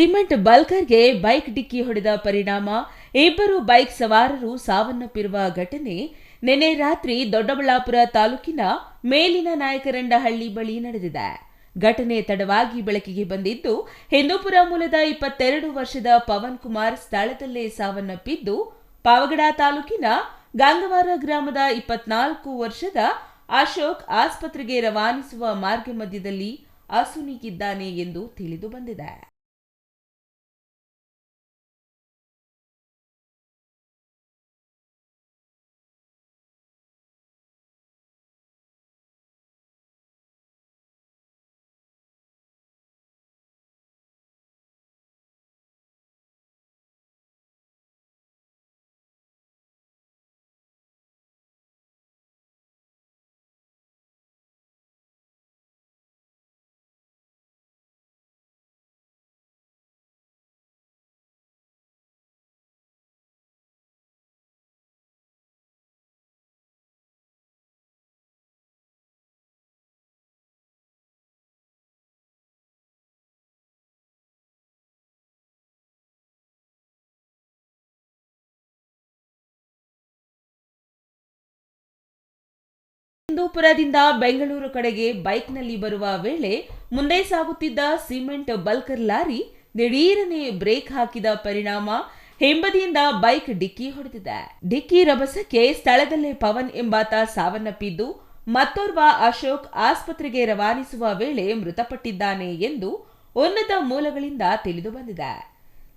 Cement ಬಲ್ಕರ್ಗೆ bike ಡಿಕ್ಕಿ ಹೊಡೆದ ಪರಿಣಾಮ, ಇಬ್ಬರು ಬೈಕ್ ಸವಾರರು ಸಾವನ್ನಪ್ಪಿರುವ ಘಟನೆ ನಿನ್ನೆ ರಾತ್ರಿ ದೊಡ್ಡಬಳ್ಳಾಪುರ ತಾಲೂಕಿನ ಮೇಲಿನ ನಾಯಕರಂಡಹಳ್ಳಿ ಬಳಿ ನಡೆದಿದೆ. ಘಟನೆ ತಡವಾಗಿ ಬೆಳಕಿಗೆ ಬಂದಿದ್ದು, ಹಿಂದೂಪುರ ಮೂಲದ ಇಪ್ಪತ್ತೆರಡು ವರ್ಷದ ಪವನ್ ಕುಮಾರ್ ಸ್ಥಳದಲ್ಲೇ ಸಾವನ್ನಪ್ಪಿದ್ದು, ಪಾವಗಡ ತಾಲೂಕಿನ ಗಂಗವಾರ ಗ್ರಾಮದ ಇಪ್ಪತ್ನಾಲ್ಕು ವರ್ಷದ ಅಶೋಕ್ ಆಸ್ಪತ್ರೆಗೆ ರವಾನಿಸುವ ಮಾರ್ಗ ಮಧ್ಯದಲ್ಲಿ ಅಸುನೀಗಿದ್ದಾನೆ ಎಂದು ತಿಳಿದು ಬಂದಿದೆ. ಹಿಂದೂಪುರದಿಂದ ಬೆಂಗಳೂರು ಕಡೆಗೆ ಬೈಕ್ನಲ್ಲಿ ಬರುವ ವೇಳೆ ಮುಂದೆ ಸಾಗುತ್ತಿದ್ದ ಸಿಮೆಂಟ್ ಬಲ್ಕರ್ ಲಾರಿ ದಿಢೀರನೆ ಬ್ರೇಕ್ ಹಾಕಿದ ಪರಿಣಾಮ ಹಿಂಬದಿಯಿಂದ ಬೈಕ್ ಡಿಕ್ಕಿ ಹೊಡೆದಿದೆ. ಡಿಕ್ಕಿ ರಭಸಕ್ಕೆ ಸ್ಥಳದಲ್ಲೇ ಪವನ್ ಎಂಬಾತ ಸಾವನ್ನಪ್ಪಿದ್ದು, ಮತ್ತೋರ್ವ ಅಶೋಕ್ ಆಸ್ಪತ್ರೆಗೆ ರವಾನಿಸುವ ವೇಳೆ ಮೃತಪಟ್ಟಿದ್ದಾನೆ ಎಂದು ಉನ್ನತ ಮೂಲಗಳಿಂದ ತಿಳಿದು ಬಂದಿದೆ.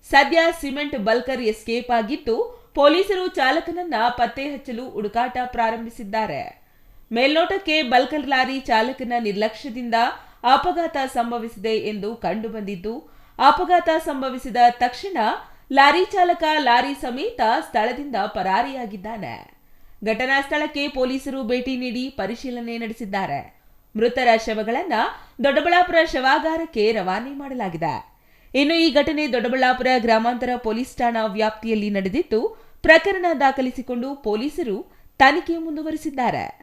ಸದ್ಯ ಸಿಮೆಂಟ್ ಬಲ್ಕರ್ ಎಸ್ಕೇಪ್ ಆಗಿದ್ದು, ಪೊಲೀಸರು ಚಾಲಕನನ್ನ ಪತ್ತೆ ಹಚ್ಚಲು ಹುಡುಕಾಟ ಪ್ರಾರಂಭಿಸಿದ್ದಾರೆ. ಮೇಲ್ನೋಟಕ್ಕೆ ಬಲ್ಕರ್ ಲಾರಿ ಚಾಲಕನ ನಿರ್ಲಕ್ಷ್ಯದಿಂದ ಅಪಘಾತ ಸಂಭವಿಸಿದೆ ಎಂದು ಕಂಡುಬಂದಿದ್ದು, ಅಪಘಾತ ಸಂಭವಿಸಿದ ತಕ್ಷಣ ಲಾರಿ ಚಾಲಕ ಲಾರಿ ಸಮೇತ ಸ್ಥಳದಿಂದ ಪರಾರಿಯಾಗಿದ್ದಾನೆ. ಘಟನಾ ಸ್ಥಳಕ್ಕೆ ಪೊಲೀಸರು ಭೇಟಿ ನೀಡಿ ಪರಿಶೀಲನೆ ನಡೆಸಿದ್ದಾರೆ. ಮೃತರ ಶವಗಳನ್ನ ದೊಡ್ಡಬಳ್ಳಾಪುರ ಶವಾಗಾರಕ್ಕೆ ರವಾನೆ ಮಾಡಲಾಗಿದೆ. ಇನ್ನು ಈ ಘಟನೆ ದೊಡ್ಡಬಳ್ಳಾಪುರ ಗ್ರಾಮಾಂತರ ಪೊಲೀಸ್ ಠಾಣಾ ವ್ಯಾಪ್ತಿಯಲ್ಲಿ ನಡೆದಿದ್ದು, ಪ್ರಕರಣ ದಾಖಲಿಸಿಕೊಂಡು ಪೊಲೀಸರು ತನಿಖೆ ಮುಂದುವರಿಸಿದ್ದಾರೆ.